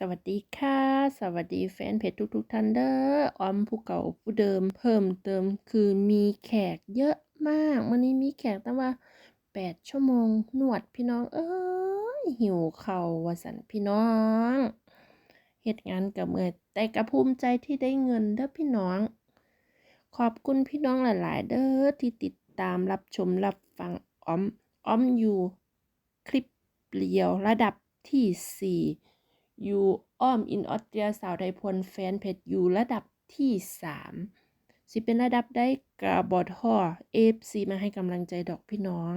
สวัสดีค่ะ สวัสดีแฟนเพจทุกๆท่านเด้อออมผู้เก่าผู้เดิมเพิ่มเติมคือมีแขกเยอะมากวันนี้มีแขกตั้งว่า8ชั่วโมงนวดพี่น้อง เอ้ยหิวเข่าวสันพี่น้องเหตุงานกับเมื่อยแต่กระภูมิใจที่ได้เงินเด้อพี่น้อง ขอบคุณพี่น้องหลาย ๆ เด้อที่ติดตามรับชมรับฟังออมออมอยู่ คลิปเดียวระดับที่4อ ยู่อ้อมอินออสเตรียสาวไทยพลแฟนเพจอยู่ระดับที่ 3 สิเป็นระดับได้กระบอทอเอฟซีมาให้กำลังใจดอกพี่น้อง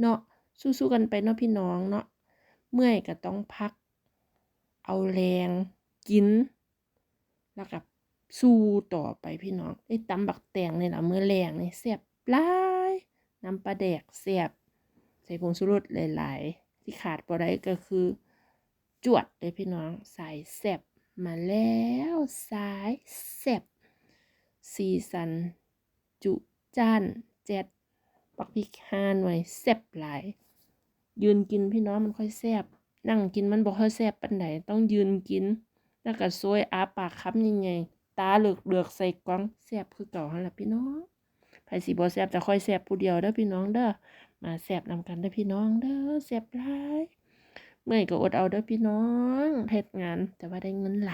เนาะสู้ๆกันไปเนาะพี่น้องเนาะเมื่อยก็ต้องพัก เอาแรง กิน แล้วก็สู้ต่อไปพี่น้องไอ้ตำบักแตงนี่ล่ะมื้อแรงนี่แซ่บหลายน้ำปลาแดกแซ่บใส่ผงชูรสหลาย ๆ ที่ขาดบ่ได้ก็คือ จวดเลยพี่น้องสายแซ่บมาแล้วสายแซ่บสีสัน จุจ้านแจ็ดปักพริกห้าหน่วยแซ่บหลาย ยืนกินพี่น้องมันค่อยแซ่บนั่งกินมันบ่ค่อยแซ่บปานใดต้องยืนกิน แล้วก็ซวยอาปากคำยังไง ตาเหลือกเหลือกใส่กล้องแซ่บคือเก่าหั่นล่ะพี่น้องไผสิบ่แซ่บจะค่อยแซ่บผู้เดียวเด้อพี่น้องเด้อมาแซ่บนำกันเด้อพี่น้องเด้อแซ่บหลาย เมื่อยก็อดเอาเด้อพี่น้องเฮ็ดงานแต่ว่าได้เงินหลาย